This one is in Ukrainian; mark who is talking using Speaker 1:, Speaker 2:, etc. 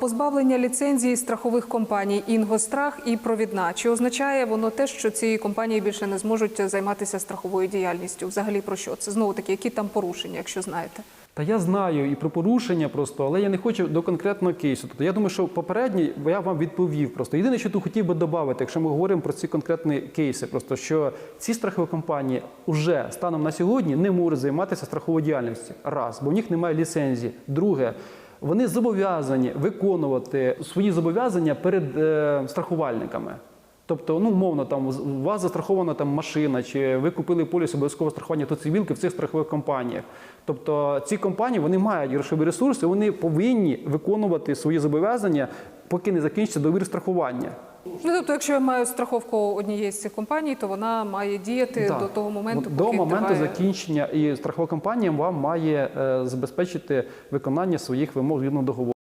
Speaker 1: Позбавлення ліцензії страхових компаній Інгострах і Провідна. Чи означає воно те, що ці компанії більше не зможуть займатися страховою діяльністю? Взагалі про що це? Знову таки, які там порушення, якщо знаєте?
Speaker 2: Та я знаю і про порушення просто, але я не хочу до конкретного кейсу. Тобто я думаю, що попередній я вам відповів просто. Єдине, що тут хотів би додати, якщо ми говоримо про ці конкретні кейси, просто що ці страхові компанії вже станом на сьогодні не можуть займатися страховою діяльністю. Раз, бо в них немає ліцензії. Друге. Вони зобов'язані виконувати свої зобов'язання перед е, страхувальниками. Тобто, ну мовно, там у вас застрахована там машина, чи ви купили поліс обов'язкового страхування то цивілки в цих страхових компаніях. Тобто ці компанії вони мають грошові ресурси, вони повинні виконувати свої зобов'язання, поки не закінчиться довір страхування.
Speaker 1: Ну тобто, якщо я маю страховку однієї з цих компаній, то вона має діяти
Speaker 2: Так.
Speaker 1: до того моменту,
Speaker 2: До
Speaker 1: поки
Speaker 2: моменту
Speaker 1: триває...
Speaker 2: закінчення і страхова компанія вам має е, забезпечити виконання своїх вимог згідно договору.